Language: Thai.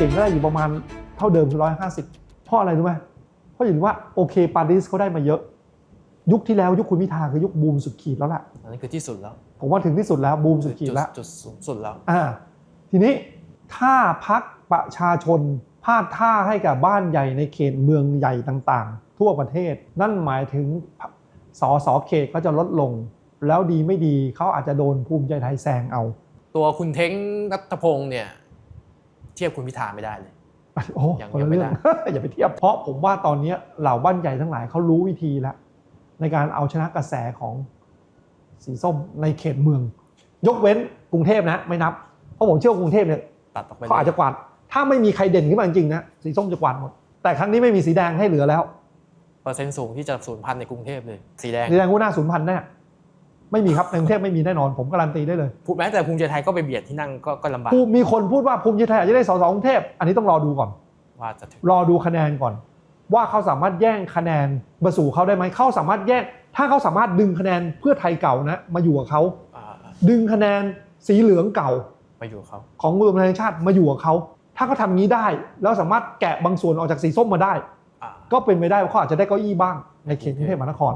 ก่งๆก็ได้อยู่ประมาณเท่าเดิมคือร้อยห้าสิบเพราะอะไรรู้ไหมเพราะเห็นว่าโอเคปารีสเขาได้มาเยอะ ยุคที่แล้วยุคคุณพิธาคือยุคบูมสุดขีดแล้วล่ะอันนี้คือที่สุดแล้ว ผมว่าถึงที่สุดแล้วบูมสุดขีดแล้วจุดสูงสุดแล้วอ่าทีนี้ถ้าพักประชาชนพลาดท่าให้กับบ้านใหญ่ในเขตเมืองใหญ่ต่างๆ ทั่วประเทศ นั่นหมายถึงสอสอเขตก็จะลดลง แล้วดีไม่ดีเขาอาจจะโดนภูมิใจไทยแซงเอา ตัวคุณเท้งนัทพงศ์เนี่ย เทียบคุณพิธาไม่ได้เลยโอ้ยังคนยัละงไม่เรื่องได้อย่าไปเทียบเพราะผมว่าตอนนี้เหล่าบ้านใหญ่ทั้งหลายเขารู้วิธีแล้วในการเอาชนะกระแสของสีส้มในเขตเมือง ยกเว้นกรุงเทพนะไม่นับ เพราะผมเชื่อว่ากรุงเทพเนี่ยตัดออกไปเขาอาจจะกวาดถ้าไม่มีใครเด่นขึ้นมาจริงๆนะสีส้มจะกวาดหมด แต่ครั้งนี้ไม่มีสีแดงให้เหลือแล้วเปอร์เซ็นต์สูงที่จะสูญพันธุ์ในกรุงเทพเลยสีแดงสีแดงกูหน้าศูนย์พันแน่ ไม่มีครับในกรุงเทพไม่มีแน่นอนผมการันตีได้เลยพูดแม้แต่ภูมิใจไทยก็ไปเบียดที่นั่งก็ก็ลำบากภูมิมีคนพูดว่าภูมิใจไทยอาจจะได้สสกรุงเทพอันนี้ต้องรอดูก่อน ว่าจะถึงรอดูคะแนนก่อน ว่าเขาสามารถแย่งคะแนนมาสู่เขาได้ไหมเขาสามารถแย่งถ้าเขาสามารถดึงคะแนนเพื่อไทยเก่านะ มาอยู่กับเขาอ่าดึงคะแนนสีเหลืองเก่าไปอยู่กับเขาของรวมไทยสร้างชาติมาอยู่กับเขาถ้าเขาทำงี้ได้ แล้วสามารถแกะบางส่วนออกจากสีส้มมาได้ อ่า ก็เป็นไปได้ว่าเขาอาจจะได้เก้าอี้บ้างในเขตกรุงเทพมหานคร